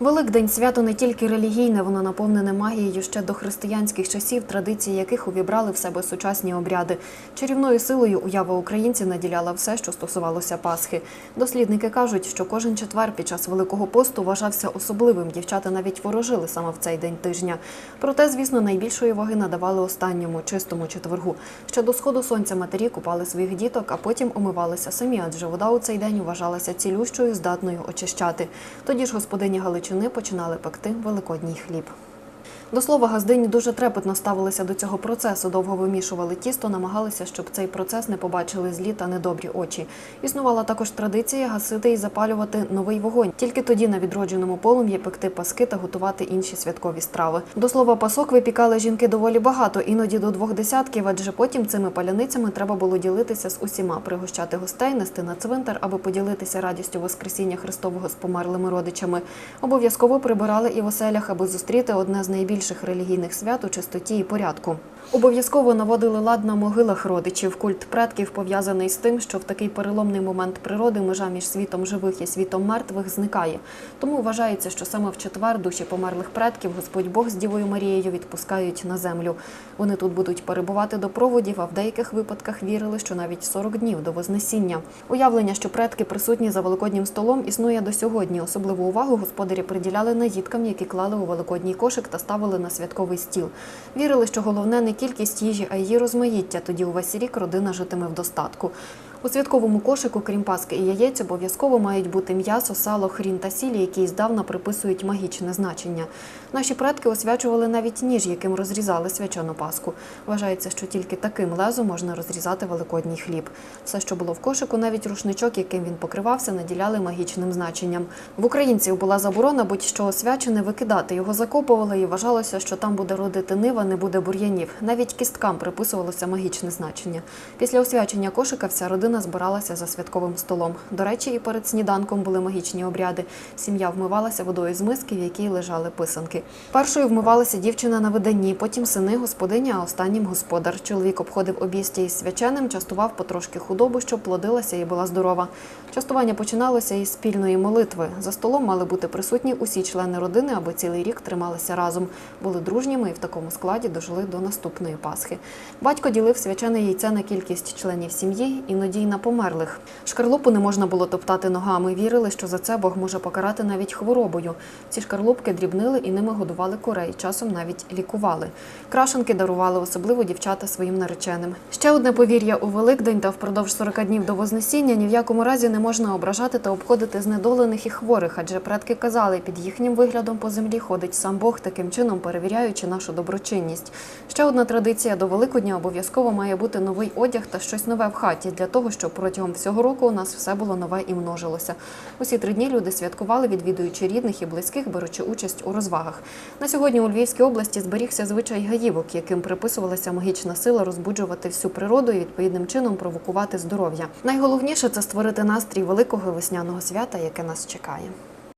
Великдень свято не тільки релігійне, воно наповнене магією ще до християнських часів, традиції яких увібрали в себе сучасні обряди. Чарівною силою уява українців наділяла все, що стосувалося Пасхи. Дослідники кажуть, що кожен четвер під час Великого посту вважався особливим. Дівчата навіть ворожили саме в цей день тижня. Проте, звісно, найбільшої ваги надавали останньому чистому четвергу. Ще до сходу сонця матері купали своїх діток, а потім омивалися самі, адже вода у цей день вважалася цілющою, здатною очищати. Тоді ж господині Галичини починали пекти великодній хліб. До слова, газдині дуже трепетно ставилися до цього процесу. Довго вимішували тісто, намагалися, щоб цей процес не побачили злі та недобрі очі. Існувала також традиція гасити і запалювати новий вогонь. Тільки тоді на відродженому полум'ї пекти паски та готувати інші святкові страви. До слова, пасок випікали жінки доволі багато, іноді до двох десятків, адже потім цими паляницями треба було ділитися з усіма, пригощати гостей, нести на цвинтар, аби поділитися радістю Воскресіння Христового з померлими родичами. Обов'язково прибирали і в оселях, аби зустріти одне з найбільших релігійних свят у чистоті і порядку. Обов'язково наводили лад на могилах родичів. Культ предків пов'язаний з тим, що в такий переломний момент природи межа між світом живих і світом мертвих зникає. Тому вважається, що саме в четвер душі померлих предків Господь Бог з Дівою Марією відпускають на землю. Вони тут будуть перебувати до проводів, а в деяких випадках вірили, що навіть 40 днів до Вознесіння. Уявлення, що предки присутні за великоднім столом, існує до сьогодні. Особливу увагу господарі приділяли наїдкам, які клали у великодній кошик та ставили на святковий стіл. Вірили, що головне не кількість їжі, а її розмаїття. Тоді увесь рік родина житиме в достатку. У святковому кошику, крім паски і яєць, обов'язково мають бути м'ясо, сало, хрін та сіль, які здавна приписують магічне значення. Наші предки освячували навіть ніж, яким розрізали свячену паску. Вважається, що тільки таким лезом можна розрізати великодній хліб. Все, що було в кошику, навіть рушничок, яким він покривався, наділяли магічним значенням. В українців була заборона будь-що освячене викидати. Його закопували і вважалося, що там буде родити нива, не буде бур'янів. Навіть кісткам приписувалося магічне значення. Після освячення кошика вся родина збиралася за святковим столом. До речі, і перед сніданком були магічні обряди. Сім'я вмивалася водою з миски, в якій лежали писанки. Першою вмивалася дівчина на виданні, потім сини, господиня, а останнім господар. Чоловік обходив обістя із свяченим, частував потрошки худобу, щоб плодилася і була здорова. Частування починалося із спільної молитви. За столом мали бути присутні усі члени родини, аби цілий рік трималися разом. Були дружніми і в такому складі дожили до наступної Пасхи. Батько ділив свячене яйце на кількість членів сім'ї, іноді й на померлих. Шкарлупу не можна було топтати ногами. Вірили, що за це Бог може покарати навіть хворобою. Ці шкарлупки дрібнили і ними годували курей, часом навіть лікували. Крашенки дарували особливо дівчата своїм нареченим. Ще одне повір'я у Великдень та впродовж 40 днів до Вознесіння ні в якому разі не можна ображати та обходити знедолених і хворих, адже предки казали, під їхнім виглядом по землі ходить сам Бог, таким чином перевіряючи нашу доброчинність. Ще одна традиція до Великодня обов'язково має бути новий одяг та щось нове в хаті для того, щоб протягом всього року у нас все було нове і множилося. Усі три дні люди святкували, відвідуючи рідних і близьких, беручи участь у розвагах. На сьогодні у Львівській області зберігся звичай гаївок, яким приписувалася магічна сила розбуджувати всю природу і відповідним чином провокувати здоров'я. Найголовніше це створити настрій великого весняного свята, яке нас чекає.